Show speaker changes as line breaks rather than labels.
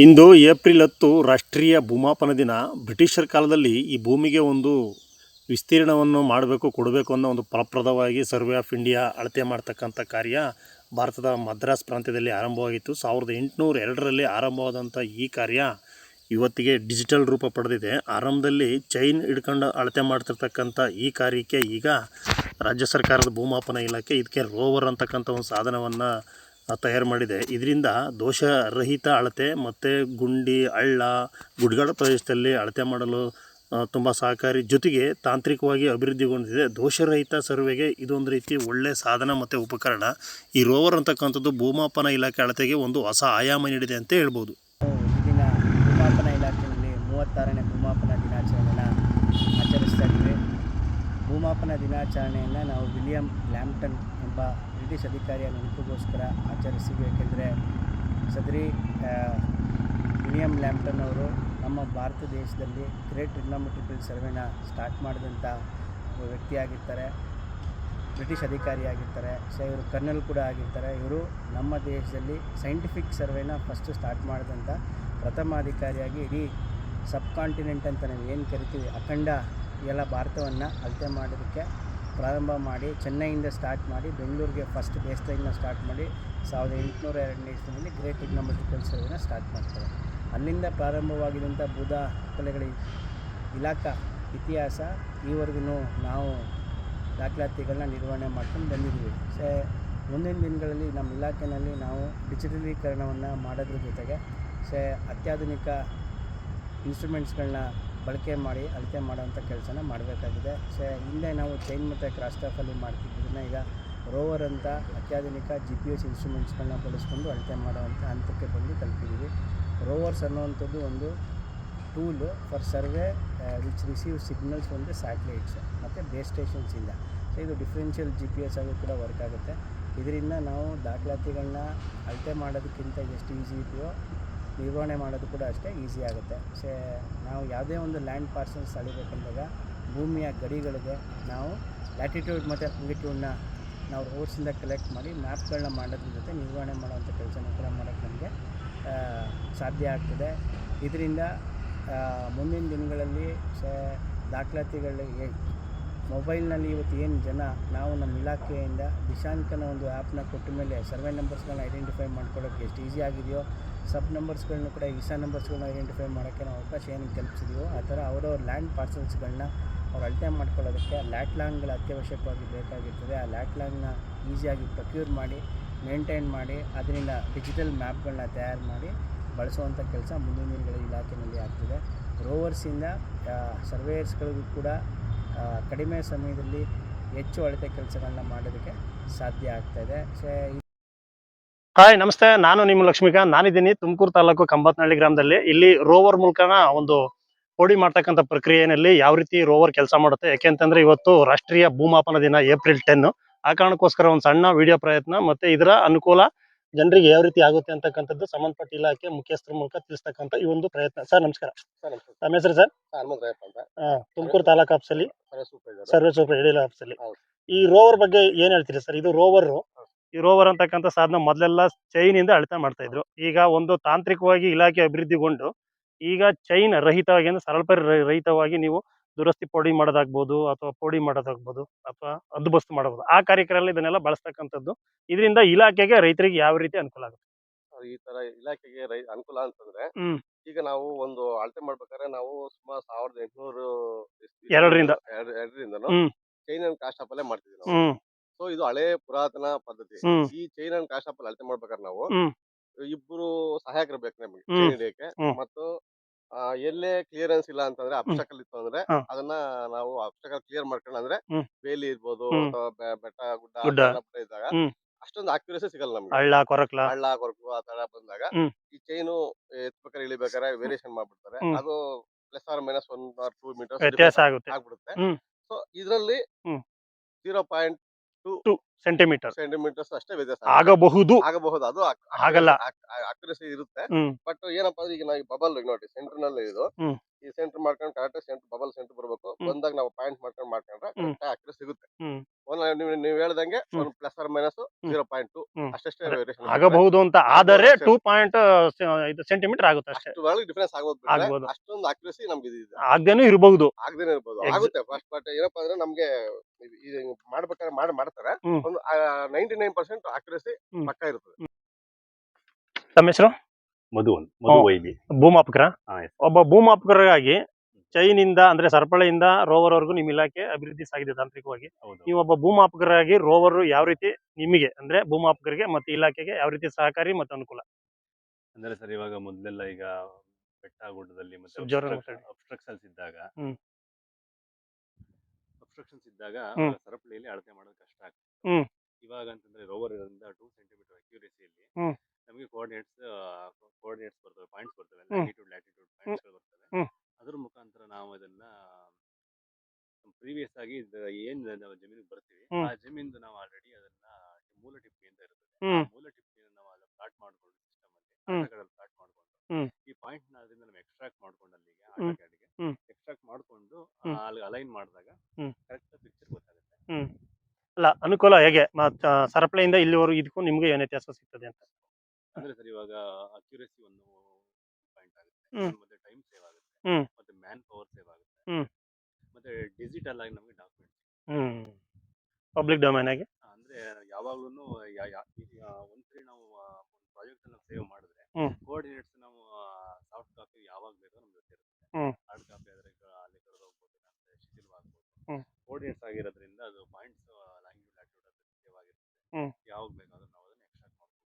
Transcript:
ಇಂದು April ಹತ್ತು ರಾಷ್ಟ್ರೀಯ ಭೂಮಾಪನ ದಿನ. ಬ್ರಿಟಿಷರ ಕಾಲದಲ್ಲಿ ಈ ಭೂಮಿಗೆ ಒಂದು ವಿಸ್ತೀರ್ಣವನ್ನು ಮಾಡಬೇಕು, ಕೊಡಬೇಕು ಅನ್ನೋ ಒಂದು ಫಲಪ್ರದವಾಗಿ ಸರ್ವೆ ಆಫ್ ಇಂಡಿಯಾ ಅಳತೆ ಮಾಡ್ತಕ್ಕಂಥ ಕಾರ್ಯ ಭಾರತದ ಮದ್ರಾಸ್ ಪ್ರಾಂತ್ಯದಲ್ಲಿ ಆರಂಭವಾಗಿತ್ತು. ಸಾವಿರದ ಎಂಟುನೂರ ಎರಡರಲ್ಲಿ ಆರಂಭವಾದಂಥ ಈ ಕಾರ್ಯ ಇವತ್ತಿಗೆ ಡಿಜಿಟಲ್ ರೂಪ ಪಡೆದಿದೆ. ಆರಂಭದಲ್ಲಿ ಚೈನ್ ಹಿಡ್ಕೊಂಡು ಅಳತೆ ಮಾಡ್ತಿರ್ತಕ್ಕಂಥ ಈ ಕಾರ್ಯಕ್ಕೆ ಈಗ ರಾಜ್ಯ ಸರ್ಕಾರದ ಭೂಮಾಪನ ಇಲಾಖೆ ಇದಕ್ಕೆ ರೋವರ್ ಅಂತಕ್ಕಂಥ ಒಂದು ಸಾಧನವನ್ನು ತಯಾರು ಮಾಡಿದೆ. ಇದರಿಂದ ದೋಷರಹಿತ ಅಳತೆ ಮತ್ತು ಗುಂಡಿ, ಹಳ್ಳ ಗುಡ್ಗಾಡ ಪ್ರದೇಶದಲ್ಲಿ ಅಳತೆ ಮಾಡಲು ತುಂಬ ಸಹಕಾರಿ ಜೊತೆಗೆ ತಾಂತ್ರಿಕವಾಗಿ ಅಭಿವೃದ್ಧಿಗೊಂಡಿದೆ ದೋಷರಹಿತ ಸರ್ವೆಗೆ ಇದೊಂದು ರೀತಿ ಒಳ್ಳೆಯ ಸಾಧನ ಮತ್ತು ಉಪಕರಣ. ಈ ರೋವರ್ ಅಂತಕ್ಕಂಥದ್ದು ಭೂಮಾಪನ ಇಲಾಖೆ ಅಳತೆಗೆ ಒಂದು ಹೊಸ ಆಯಾಮ ನೀಡಿದೆ ಅಂತ ಹೇಳ್ಬೋದು.
ಭೂಮಾಪನ ಇಲಾಖೆಯಲ್ಲಿ ಮೂವತ್ತಾರನೇ ಭೂಮಾಪನ ದಿನಾಚರಣೆಯನ್ನು ಆಚರಿಸ್ತಾ ಭೂಮಾಪನ ದಿನಾಚರಣೆಯನ್ನು ನಾವು ವಿಲಿಯಂ ಲ್ಯಾಂಪ್ಟನ್ ಎಂಬ ಬ್ರಿಟಿಷ್ ಅಧಿಕಾರಿಯ ನೆನಪಿಗೋಸ್ಕರ ಆಚರಿಸಬೇಕೆಂದರೆ ಸದರಿ ವಿಲಿಯಂ ಲ್ಯಾಂಪ್ಟನ್ ಅವರು ನಮ್ಮ ಭಾರತ ದೇಶದಲ್ಲಿ ಗ್ರೇಟ್ ಟ್ರಿಗ್ನೋಮೆಟ್ರಿಕಲ್ ಸರ್ವೆನ ಸ್ಟಾರ್ಟ್ ಮಾಡಿದಂಥ ವ್ಯಕ್ತಿಯಾಗಿರ್ತಾರೆ, ಬ್ರಿಟಿಷ್ ಅಧಿಕಾರಿಯಾಗಿರ್ತಾರೆ. ಸೊ, ಇವರು ಕರ್ನಲ್ ಕೂಡ ಆಗಿರ್ತಾರೆ. ಇವರು ನಮ್ಮ ದೇಶದಲ್ಲಿ ಸೈಂಟಿಫಿಕ್ ಸರ್ವೆನ ಫಸ್ಟ್ ಸ್ಟಾರ್ಟ್ ಮಾಡಿದಂಥ ಪ್ರಥಮ ಅಧಿಕಾರಿಯಾಗಿ ಇಡೀ ಸಬ್ ಕಾಂಟಿನೆಂಟ್ ಅಂತ ನಾವು ಏನು ಕರಿತೀವಿ, ಅಖಂಡ ಎಲ್ಲ ಭಾರತವನ್ನು ಅಳತೆ ಮಾಡೋದಕ್ಕೆ ಪ್ರಾರಂಭ ಮಾಡಿ, ಚೆನ್ನೈಯಿಂದ ಸ್ಟಾರ್ಟ್ ಮಾಡಿ, ಬೆಂಗಳೂರಿಗೆ ಫಸ್ಟ್ ಬೇಸ್ ಲೈನ್ನ ಸ್ಟಾರ್ಟ್ ಮಾಡಿ, ಸಾವಿರದ ಎಂಟುನೂರ ಎರಡನೇ ಇಸ್ವಿನಲ್ಲಿ ಗ್ರೇಟ್ ಇಗ್ನೋಮೆಟ್ರಿಕಲ್ ಸರ್ವೆನ ಸ್ಟಾರ್ಟ್ ಮಾಡ್ತಾರೆ. ಅಲ್ಲಿಂದ ಪ್ರಾರಂಭವಾಗಿದ್ದಂಥ ಬುಧ ಕಲೆಗಳ ಇಲಾಖಾ ಇತಿಹಾಸ, ಈವರೆಗೂ ನಾವು ದಾಖಲಾತಿಗಳನ್ನ ನಿರ್ವಹಣೆ ಮಾಡ್ಕೊಂಡು ಬಂದಿದ್ದೀವಿ. ಸೆ, ಮುಂದಿನ ದಿನಗಳಲ್ಲಿ ನಮ್ಮ ಇಲಾಖೆಯಲ್ಲಿ ನಾವು ಡಿಜಿಟಲೀಕರಣವನ್ನು ಮಾಡೋದ್ರ ಜೊತೆಗೆ, ಸೆ, ಅತ್ಯಾಧುನಿಕ ಇನ್ಸ್ಟ್ರೂಮೆಂಟ್ಸ್ಗಳನ್ನ ಬಳಕೆ ಮಾಡಿ ಅಳತೆ ಮಾಡೋವಂಥ ಕೆಲಸನ ಮಾಡಬೇಕಾಗಿದೆ. ಸೊ, ಹಿಂದೆ ನಾವು ಚೈನ್ ಮತ್ತು ಕ್ರಾಸ್ ಸ್ಟಾಫಲ್ಲಿ ಮಾಡ್ತಿದ್ದದನ್ನ ಈಗ ರೋವರ್ ಅಂತ ಅತ್ಯಾಧುನಿಕ ಜಿ ಪಿ ಎಸ್ ಇನ್ಸ್ಟ್ರೂಮೆಂಟ್ಸ್ಗಳನ್ನ ಬಳಸ್ಕೊಂಡು ಅಳತೆ ಮಾಡೋವಂಥ ಹಂತಕ್ಕೆ ಬಂದು ತಲುಪಿದ್ದೀವಿ. ರೋವರ್ಸ್ ಅನ್ನುವಂಥದ್ದು ಒಂದು tool for survey which receive signals from the satellites ಮತ್ತು ಬೇಸ್ ಸ್ಟೇಷನ್ಸಿಂದ ಸೊ ಇದು ಡಿಫ್ರೆನ್ಷಿಯಲ್ ಜಿ ಪಿ ಎಸ್ ಆಗಿ ಕೂಡ ವರ್ಕ್ ಆಗುತ್ತೆ. ಇದರಿಂದ ನಾವು ದಾಖಲಾತಿಗಳನ್ನ ಅಳತೆ ಮಾಡೋದಕ್ಕಿಂತ ಎಷ್ಟು ಈಸಿ ಇದೆಯೋ ನಿರ್ವಹಣೆ ಮಾಡೋದು ಕೂಡ ಅಷ್ಟೇ ಈಸಿ ಆಗುತ್ತೆ. ಸೇ ನಾವು ಯಾವುದೇ ಒಂದು ಲ್ಯಾಂಡ್ ಪಾರ್ಸಲ್ಸ್ ಅಳಿಬೇಕಂದಾಗ ಭೂಮಿಯ ಗಡಿಗಳಿಗೆ ನಾವು ಲ್ಯಾಟಿಟ್ಯೂಡ್ ಮತ್ತು ಲಾಂಗಿಟ್ಯೂಡ್ನ ನಾವು ರೋಡ್ಸಿಂದ ಕಲೆಕ್ಟ್ ಮಾಡಿ ಮ್ಯಾಪ್ಗಳನ್ನ ಮಾಡೋದ್ರ ಜೊತೆ ನಿರ್ವಹಣೆ ಮಾಡೋವಂಥ ಕೆಲಸನ ಕೂಡ ಮಾಡೋಕ್ಕೆ ನಮಗೆ ಸಾಧ್ಯ ಆಗ್ತದೆ. ಇದರಿಂದ ಮುಂದಿನ ದಿನಗಳಲ್ಲಿ, ಸೇ, ದಾಖಲಾತಿಗಳಿಗೆ ಮೊಬೈಲ್ನಲ್ಲಿ ಇವತ್ತು ಏನು ಜನ, ನಾವು ನಮ್ಮ ಇಲಾಖೆಯಿಂದ ದಿಶಾಂಕನ ಒಂದು ಆ್ಯಪ್ನ ಕೊಟ್ಟ ಮೇಲೆ ಸರ್ವೆ ನಂಬರ್ಸ್ಗಳನ್ನ ಐಡೆಂಟಿಫೈ ಮಾಡ್ಕೊಳ್ಳೋಕ್ಕೆ ಎಷ್ಟು ಈಸಿ ಆಗಿದೆಯೋ, ಸಬ್ ನಂಬರ್ಸ್ಗಳನ್ನು ಕೂಡ ಇಸಾ ನಂಬರ್ಸ್ಗಳನ್ನ ಐಡೆಂಟಿಫೈ ಮಾಡೋಕ್ಕೆ ನಾವು ಅವಕಾಶ ಏನು ಕಲ್ಪಿಸಿದೆಯೋ ಆ ಥರ ಅವರವ್ರ ಲ್ಯಾಂಡ್ ಪಾರ್ಸಲ್ಸ್ಗಳನ್ನ ಅವ್ರು ಅಳತೆ ಮಾಡ್ಕೊಳ್ಳೋದಕ್ಕೆ ಲ್ಯಾಟ್ ಲ್ಯಾಂಗ್ಗಳು ಅತ್ಯವಶ್ಯಕವಾಗಿ ಬೇಕಾಗಿರ್ತದೆ. ಆ ಲ್ಯಾಟ್ ಲ್ಯಾಂಗ್ನ ಈಸಿಯಾಗಿ ಪ್ರೊಕ್ಯೂರ್ ಮಾಡಿ, ಮೇಂಟೈನ್ ಮಾಡಿ, ಅದರಿಂದ ಡಿಜಿಟಲ್ ಮ್ಯಾಪ್ಗಳನ್ನ ತಯಾರು ಮಾಡಿ ಬಳಸುವಂಥ ಕೆಲಸ ಮುಂದಿನ ದಿನಗಳ ಇಲಾಖೆಯಲ್ಲಿ ಆಗ್ತಿದೆ. ರೋವರ್ಸಿಂದ ಸರ್ವೇಯರ್ಸ್ಗಳಿಗೂ ಕೂಡ ಕಡಿಮೆ ಸಮಯದಲ್ಲಿ ಹೆಚ್ಚು ಅಳತೆ ಕೆಲಸಗಳನ್ನ ಮಾಡೋದಕ್ಕೆ ಸಾಧ್ಯ ಆಗ್ತಾ ಇದೆ.
ಹಾಯ್ ನಮಸ್ತೆ. ನಾನು ನಿಮ್ಮ ಲಕ್ಷ್ಮೀಕಾಂತ್. ನಾನಿದ್ದೀನಿ ತುಮಕೂರು ತಾಲೂಕು ಕಂಬತ್ನಹಳ್ಳಿ ಗ್ರಾಮದಲ್ಲಿ. ಇಲ್ಲಿ ರೋವರ್ ಮೂಲಕನ ಒಂದು ಪೋಡಿ ಮಾಡ್ತಕ್ಕಂಥ ಪ್ರಕ್ರಿಯೆಯಲ್ಲಿ ಯಾವ ರೀತಿ ರೋವರ್ ಕೆಲಸ ಮಾಡುತ್ತೆ? ಯಾಕೆಂತಂದ್ರೆ ಇವತ್ತು ರಾಷ್ಟ್ರೀಯ ಭೂಮಾಪನ ದಿನ ಏಪ್ರಿಲ್ ಟೆನ್. ಆ ಕಾರಣಕ್ಕೋಸ್ಕರ ಒಂದು ಸಣ್ಣ ವಿಡಿಯೋ ಪ್ರಯತ್ನ ಮತ್ತೆ ಇದರ ಅನುಕೂಲ ಜನರಿಗೆ ಯಾವ ರೀತಿ ಆಗುತ್ತೆ ಅಂತಕ್ಕಂಥದ್ದು ಸಂಬಂಧಪಟ್ಟ ಇಲಾಖೆ ಮುಖ್ಯಸ್ಥರ ಮೂಲಕ ತಿಳಿಸ್ತಕ್ಕಂಥ ಈ ಒಂದು ಪ್ರಯತ್ನ. ಸರ್ ನಮಸ್ಕಾರ. ನಮ್ಮ ಹೆಸರು ಸರ್? ತುಮಕೂರು ತಾಲೂಕು ಆಫೀಸಲ್ಲಿ.
ಸರ್ವೆ
ಸೂಪರ್ ಎಡಿಲ ಆಫೀಸಲ್ಲಿ. ಈ ರೋವರ್ ಬಗ್ಗೆ ಏನ್ ಹೇಳ್ತೀರಿ ಸರ್? ಇದು ರೋವರ್. ಈ ರೋವರ್ ಅಂತಕ್ಕಂಥ ಸಾಧನ ಮೊದಲೆಲ್ಲ ಚೈನ್ ಇಂದ ಅಳತೆ ಮಾಡ್ತಾ ಇದ್ರು. ಈಗ ಒಂದು ತಾಂತ್ರಿಕವಾಗಿ ಇಲಾಖೆ ಅಭಿವೃದ್ಧಿಗೊಂಡು ಈಗ ಚೈನ್ ರಹಿತವಾಗಿ ಅಂದ್ರೆ ಸರಳ ರ- ರಹಿತವಾಗಿ ನೀವು ದುರಸ್ತಿ ಪೋಡಿ ಮಾಡೋದಾಗ್ಬೋದು ಅಥವಾ ಪೋಡಿ ಮಾಡೋದಾಗ್ಬೋದು ಅಥವಾ ಹದ್ದುಬಸ್ತು ಮಾಡಬಹುದು ಆ ಕಾರ್ಯಕ್ರಮದಲ್ಲಿ ಇದನ್ನೆಲ್ಲ ಬಳಸ್ತಕ್ಕಂಥದ್ದು ಇದರಿಂದ ಇಲಾಖೆಗೆ ರೈತರಿಗೆ ಯಾವ ರೀತಿ ಅನುಕೂಲ ಆಗುತ್ತೆ
ಈ ತರ ಇಲಾಖೆಗೆ ರೈ ಅನುಕೂಲ ಅಂತಂದ್ರೆ
ಹ್ಮ್.
ಈಗ ನಾವು ಒಂದು ಅಳತೆ ಮಾಡ್ಬೇಕಾದ್ರೆ ನಾವು ಸುಮಾರು ಸಾವಿರದ ಎಂಟುನೂರು
ಎರಡರಿಂದ. ಎರಡರಿಂದ.
ಚೈನ್ ಅಂಡ್ ಕಾಸ್ಟ್ ಅಲ್ಲೇ ಮಾಡ್ತಿದ್ವಿ ನಾವು
ಹ್ಮ್
ಸೊ ಇದು ಹಳೆ ಪುರಾತನ ಪದ್ಧತಿ
ಹ್ಮ್
ಈ ಚೈನ್ ಅಂಡ್ ಕಾಸ್ಟ್ ಅಲ್ಲಿ ಅಳತೆ ಮಾಡ್ಬೇಕಾದ್ರೆ ನಾವು
ಹ್ಮ್.
ಇಬ್ರು ಸಹಾಯಕರು ಬೇಕು ನಮಗೆ
ಹ್ಮ್.
ಚೈನ್ ಹಿಡಿಯಕ್ಕೆ
ಹ್ಮ್.
ಮತ್ತು ಆ, ಎಲ್ಲೇ ಕ್ಲಿಯರೆನ್ಸ್ ಇಲ್ಲ ಅಂತಂದ್ರೆ ಅಬ್ಸ್ಟಕಲ್ ಇತ್ತು ಅಂದ್ರೆ
ಹಾ.
ಅದನ್ನ ನಾವು ಅಬ್ಸ್ಟಕಲ್ ಕ್ಲಿಯರ್ ಮಾಡ್ಕೊಂಡು ಅಂದ್ರೆ
ಹ್ಮ್.
ಬೇಲಿ ಇರ್ಬೋದು
ಹ್ಮ್.
ಅಥವಾ ಬೆ- ಬೆಟ್ಟ ಗುಡ್ಡ ಆ
ಗುಡ್ಡ.
ಥರ ಬೆಟ್ಟ ಇದ್ದಾಗ
ಹ್ಮ್.
ಅಷ್ಟೊಂದು ಆಕ್ಯುರೇಸಿ ಸಿಗಲ್ಲ ನಮ್ಗೆ
ಹಳ್ಳ ಕೊರಕ್ಲ
ಹಳ್ಳ ಕೊರಕು ಆ ತರ ಬಂದಾಗ
ಹ್ಮ್.
ಈ ಚೈನು ಎತ್ಬೇಕಾದ್ರೆ ಇಳಿಬೇಕಾದ್ರೆ ವೇರಿಯೇಷನ್ ಮಾಡ್ಬಿಡ್ತಾರೆ
ಹ್ಮ್.
ಅದು plus or minus one or two
metre ಆಗುತ್ತೆ
ಆಗ್ಬಿಡುತ್ತೆ
ಹ್ಮ್.
ಸೊ ಇದರಲ್ಲಿ
ಹ್ಮ್.
Zero point
centimetre.
ಸೆಂಟಿಮೀಟರ್ಸ್ ಅಷ್ಟೇ ವ್ಯತ್ಯಾಸ
ಆಗಬಹುದು.
ಆಗಬಹುದು. ಅದು
ಆಗಲ್ಲ.
ಅಕ್ಯುರಸಿ ಇರುತ್ತೆ. ಬಟ್ ಏನಪ್ಪಾ ಅಂದ್ರೆ ಈಗ ನಾವು ಬಬಲ್ ನೋಡಿ ಸೆಂಟರ್ನಲ್ಲಿ ಇದು. ಈ ಸೆಂಟರ್ ಮಾಡ್ಕೊಂಡು ಕರೆಕ್ಟ್ ಸೆಂಟರ್ ಬಬಲ್ ಸೆಂಟರ್ ಬರಬೇಕು. ಬಂದಾಗ ನಾವು ಪಾಯಿಂಟ್ ಮಾಡ್ಕೊಂಡು ಮಾಡ್ಕೊಂಡ್ರೆ. ಕರೆಕ್ಟ್ ಅಕ್ಯುರಸಿ ಸಿಗುತ್ತೆ.
ನೀವು ನೀವು ಹೇಳ್ದಂಗೆ. ಒಂದು plus or minus. Zero point two. ಅಷ್ಟೇ
ಆಗಬಹುದು ಅಂತ ಆದರೆ. ಟೂ ಪಾಯಿಂಟ್ ಇದು ಸೆಂಟಿಮೀಟರ್ ಆಗುತ್ತೆ ಅಷ್ಟೇ
ಒಳಗೆ ಡಿಫ್ರೆನ್ಸ್
ಆಗ್ಬೋದು.
ಅಷ್ಟೊಂದು ಅಕ್ಯುರಸಿ ನಮ್ಗೆ ಇದು
ಆಗದೇನೂ ಇರಬಹುದು
ಆಗದೇನೆ
ಇರಬಹುದು
ಆಗುತ್ತೆ ಫಸ್ಟ್ ಬಟ್ ಏನಪ್ಪಾ ಅಂದ್ರೆ ನಮ್ಗೆ ಇದು- ಮಾಡ್ಬೇಕಾದ್ರೆ ಮಾಡಿ ಮಾಡ್ತಾರೆ ಒಂದು ನೈಂಟಿ ನೈನ್ ಪರ್ಸೆಂಟ್ ಅಕ್ಯುರಸಿ. ಪಕ್ಕ ಇರ್ತದೆ
ತಮ್ಮ ಹೆಸರು
ಮಧು ಅಂತ ಮಧು. ವೈಬಿ
ಭೂಮಾಪಕರ. ಒಬ್ಬ ಭೂಮಾಪಕರಾಗಿ ಚೈನಿಂದ ಅಂದ್ರೆ ಸರಪಳಿಯಿಂದ ರೋವರ್ ವರೆಗೂ ನಿಮ್ಮ ಇಲಾಖೆ ಅಭಿವೃದ್ಧಿ ಸಾಗಿದೆ ತಾಂತ್ರಿಕವಾಗಿ ನೀವು ಒಬ್ಬ ಭೂಮಾಪಕರಾಗಿ ರೋವರ್ ಯಾವ ರೀತಿ ನಿಮಗೆ ಅಂದ್ರೆ ಭೂಮಾಪಕರಿಗೆ ಮತ್ತೆ ಇಲಾಖೆಗೆ ಯಾವ ರೀತಿ ಸಹಕಾರಿ ಮತ್ತು ಅನುಕೂಲ
ಅಂದ್ರೆ ಸರ್ ಇವಾಗ ಮೊದಲೆಲ್ಲ ಈಗ ಬೆಟ್ಟ ಗುಡ್ಡದಲ್ಲಿ. ಅಬ್ಸ್ಟ್ರಕ್ಷನ್ಸ್ ಇದ್ದಾಗ. ಅಬ್ಸ್ಟ್ರಕ್ಷನ್ಸ್ ಇದ್ದಾಗ. ಸರಪಳಿಯಲ್ಲಿ ಅಳತೆ ಮಾಡೋದು ಕಷ್ಟ ಆಗ್ತದೆ. ಇವಾಗ ಅಂತಂದ್ರೆ ರೋವರ್ ಇರೋದ್ರಿಂದ ಟೂ ಸೆಂಟಿಮೀಟರ್ ಅಕ್ಯುರೇಸಿಯಲ್ಲಿ. ನಮಗೆ ಕೋಆರ್ಡಿನೇಟ್ಸ್ ಕೋಆರ್ಡಿನೇಟ್ಸ್ ಬರ್ತವೆ ಪಾಯಿಂಟ್ಸ್ ಬರ್ತವೆ. ಲ್ಯಾಟಿಟ್ಯೂಡ್ ಲ್ಯಾಟಿಟ್ಯೂಡ್ ಪಾಯಿಂಟ್ಸ್ ಬರ್ತವೆ
ಹ್ಮ್.
ಅದ್ರ ಮುಖಾಂತರ ನಾವು ಅದನ್ನ ಪ್ರೀವಿಯಸ್ ಆಗಿ ಇದು ಏನ್ ನಾವು ಜಮೀನಿಗೆ ಬರ್ತೀವಿ
ಹ್ಮ್.
ಆ ಜಮೀನ್ದು ನಾವು ಆಲ್ರೆಡಿ ಅದನ್ನ ಮೂಲ ಟಿಪ್ಪಿ ಅಂತ ಇರ್ತದೆ ಆ
ಹ್ಮ್.
ಮೂಲ ಟಿಪ್ಪಿನ ನಾವು ಅಲ್ಲಿ ಪ್ಲಾಟ್ ಮಾಡ್ಕೊಂಡು ಸಿಸ್ಟಮ್
ಹ್ಮ್.
ಅಲ್ಲಿ ಪ್ಲಾಟ್ ಮಾಡ್ಕೊಂಡು ಈ ಪಾಯಿಂಟ್ನ ಅದರಿಂದ ನಾವು ಎಕ್ಸ್ಟ್ರಾಕ್ಟ್ ಮಾಡ್ಕೊಂಡು ಅಲ್ಲಿಗೆ
ಹ್ಮ್.
ಆಟಗಾಡಿಗೆ
ಹ್ಮ್.
ಎಕ್ಸ್ಟ್ರಾಕ್ಟ್ ಮಾಡ್ಕೊಂಡು
ಹ್ಮ್.
ಅಲ್ಲಿ ಅಲೈನ್ ಮಾಡಿದಾಗ
ಹ್ಮ್.
ಕರೆಕ್ಟ್ ಪಿಕ್ಚರ್ ಗೊತ್ತಾಗುತ್ತೆ
ಅಲ್ಲ ಅನುಕೂಲ ಹೇಗೆ ಮತ್ತ ಇಂದ ಇಲ್ಲಿವರೆಗೂ ಇದಕ್ಕೂ ನಿಮ್ಗೆ ಏನು ವ್ಯತ್ಯಾಸ ಸಿಗ್ತದೆ ಅಂತ
ಅಂದ್ರೆ ಸರ್ ಇವಾಗ ಅಕ್ಯುರೇಸಿ ಒಂದು ಪಾಯಿಂಟ್ ಆಗುತ್ತೆ
ಹ್ಮ್.
ಮತ್ತೆ ಟೈಮ್ ಸೇವ್ ಆಗುತ್ತೆ
ಹ್ಮ್.
ಮತ್ತೆ ಮ್ಯಾನ್ ಪವರ್ ಸೇವ್ ಆಗುತ್ತೆ
ಹ್ಮ್.
ಡಿಜಿಟಲ್ ಆಗಿ ನಮಗೆ ಡಾಕ್ಯುಮೆಂಟ್
ಹ್ಮ್ ಪಬ್ಲಿಕ್ ಡೊಮೈನ್ ಆಗಿ
ಅಂದ್ರೆ ಯಾವಾಗ್ಲೂ ಒಂದ್ಸರಿ ನಾವು ಪ್ರಾಜೆಕ್ಟ್ ಅನ್ನ ಸೇವ್ ಮಾಡಿದ್ರೆ. ಕೋಆರ್ಡಿನೇಟ್ಸ್ ನಾವು ಸಾಫ್ಟ್ ಕಾಪಿ ಯಾವಾಗ ಬೇಕೋ ನಮ್ಗೆ ಗೊತ್ತಿರುತ್ತೆ
ಹ್ಮ್.